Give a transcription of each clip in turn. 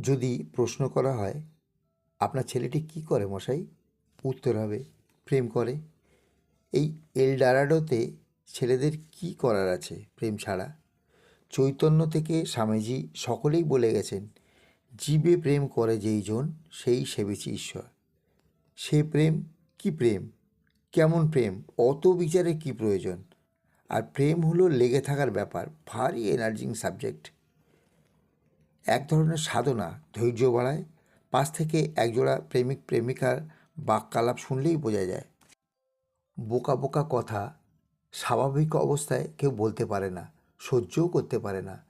যদি প্রশ্ন করা হয়, আপনার ছেলেটি কি করে মশাই? উত্তর হবে, প্রেম করে। এই এলডারাডোতে ছেলেদের কি করার আছে প্রেম ছাড়া? চৈতন্য থেকে স্বামীজি সকলেই বলে গেছেন, জীবে প্রেম করে যেই জন, সেই সেবেছি ঈশ্বর। সে প্রেম কি প্রেম? কেমন প্রেম? অত বিচারে কি প্রয়োজন? আর প্রেম হলো লেগে থাকার ব্যাপার, ভারী এনার্জিং সাবজেক্ট এক ধরনের সাধনা ধৈর্য বাড়ায়, পাশ থেকে একজোড়া প্রেমিক প্রেমিকার বাক্যালাপ শুনলেই বোঝা যায়। বোকা বোকা কথা স্বাভাবিক অবস্থায় কেউ বলতে পারে না, সহ্যও করতে পারে না।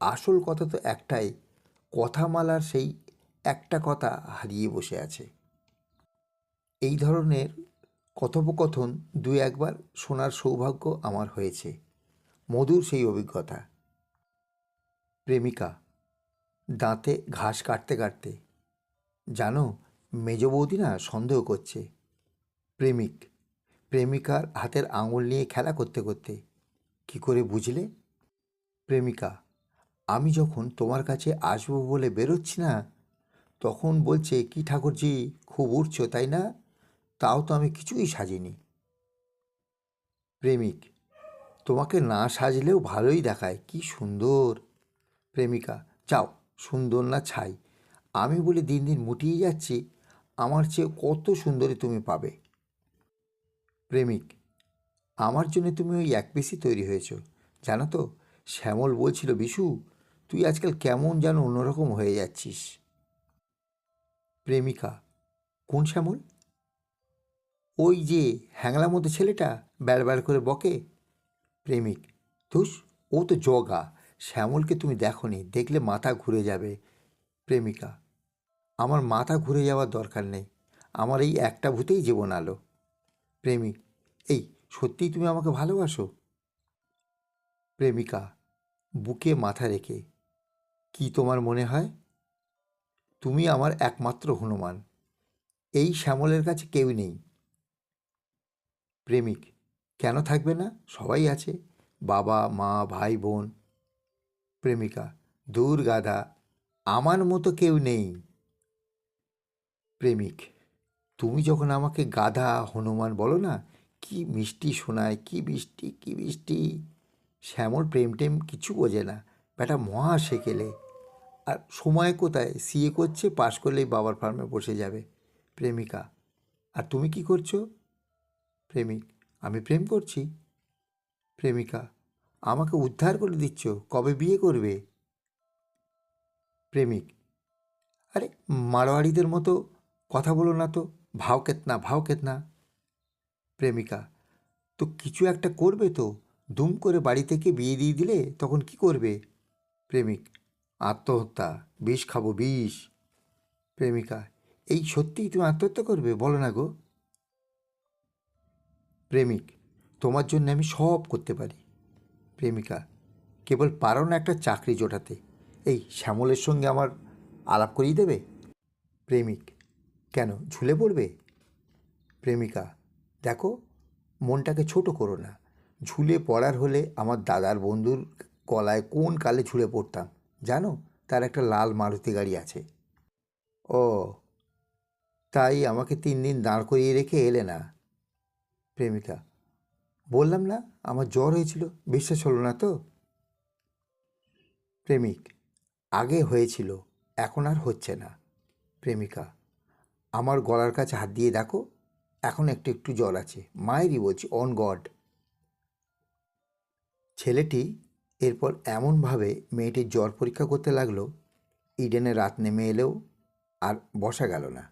আসল কথা তো একটাই, কথামালার সেই একটা কথা হারিয়ে বসে আছে। এই ধরনের কথোপকথন দু একবার শোনার সৌভাগ্য আমার হয়েছে। মধুর সেই অভিজ্ঞতা। প্রেমিকা দাঁতে ঘাস কাটতে কাটতে। জানো, মেজ বৌদি না সন্দেহ করছে। প্রেমিক। প্রেমিকার হাতের আঙুল নিয়ে খেলা করতে করতে। কি করে বুঝলে? প্রেমিকা, আমি যখন তোমার কাছে আসব বলে বেরোচ্ছি না, তখন বলছে, কি ঠাকুরজি, খুব উঠছো তাই না? তাও তো আমি কিছুই সাজিনি। প্রেমিক, তোমাকে না সাজলেও ভালোই দেখায়, কি সুন্দর। প্রেমিকা, যাও। সুন্দর না ছাই। আমি বলে দিন দিন মুটিয়ে যাচ্ছি, আমার চেয়ে কত সুন্দরী তুমি পাবে। প্রেমিক, আমার জন্য তুমি ওই এক পিসই তৈরি হয়েছো, জানো তো? শ্যামল বলছিল, বিশু, তুই আজকাল কেমন যেন অন্যরকম হয়ে যাচ্ছিস। প্রেমিকা, কোন শ্যামল? ওই যে হ্যাংলা মতো ছেলেটা ব্যাড় করে বকে। প্রেমিক, ধুস, ও তো জগা। শ্যামলকে তুমি দেখনি, দেখলে মাথা ঘুরে যাবে। প্রেমিকা, আমার মাথা ঘুরে যাওয়ার দরকার নেই। আমার এই একটা ভূতেই জীবন আলো। প্রেমিক, এই, সত্যিই তুমি আমাকে ভালোবাসো? প্রেমিকা, বুকে মাথা রেখে, কি তোমার মনে হয়? তুমি আমার একমাত্র হনুমান। এই শ্যামলের কাছে কেউ নেই। প্রেমিক, কেন থাকবে না? সবাই আছে। বাবা, মা, ভাই, বোন। প্রেমিকা। দূর গাধা, আমার মতো কেউ নেই। প্রেমিক, তুমি যখন আমাকে গাধা, হনুমান বলো না, কি মিষ্টি শোনায়, কি মিষ্টি কি মিষ্টি? শ্যামল প্রেম টেম কিছু বোঝে না। বেটা মহা সেকেলে। আর সময় কোথায়? সিএ করছে, পাশ করলেই বাবার ফার্মে বসে যাবে। প্রেমিকা, আর তুমি কি করছ? প্রেমিক, আমি প্রেম করছি। প্রেমিকা আমাকে উদ্ধার করে দিচ্ছ? কবে বিয়ে করবে? প্রেমিক। আরে, মারোয়াড়িদের মতো কথা বলো না তো। ভাও কেতনা ভাও কেতনা প্রেমিকা, তো কিছু একটা করবে তো? দুম করে বাড়ি থেকে বিয়ে দিয়ে দিলে তখন কি করবে? প্রেমিক, আত্মহত্যা, বিষ খাব, বিষ। প্রেমিকা, এই সত্যিই তুমি আত্মহত্যা করবে? বলো না গো। প্রেমিক, তোমার জন্য আমি সব করতে পারি। প্রেমিকা। কেবল পারো না একটা চাকরি জোটাতে। এই শ্যামলের সঙ্গে আমার আলাপ করিয়ে দেবে? প্রেমিক, কেন? ঝুলে পড়বে? প্রেমিকা, দেখো, মনটাকে ছোট করো না। ঝুলে পড়ার হলে আমার দাদার বন্ধুর গলায় কোন কালে ঝুলে পড়তাম? জানো, তার একটা লাল মারুতি গাড়ি আছে। ও, তাই আমাকে তিন দিন দাঁড় করিয়ে রেখে এলে না। প্রেমিকা বললাম না, আমার জ্বর হয়েছিল। বিশ্বাস হলো না তো? প্রেমিক, আগে হয়েছিল, এখন আর হচ্ছে না। প্রেমিকা, আমার গলার কাছে হাত দিয়ে দেখো, এখন একটু একটু জ্বর আছে। মায়েরই বলছি অন গড ছেলেটি এরপর এমনভাবে মেয়েটির জ্বর পরীক্ষা করতে লাগল, ইডেনে রাত নেমে এলেও আর বসা গেল না।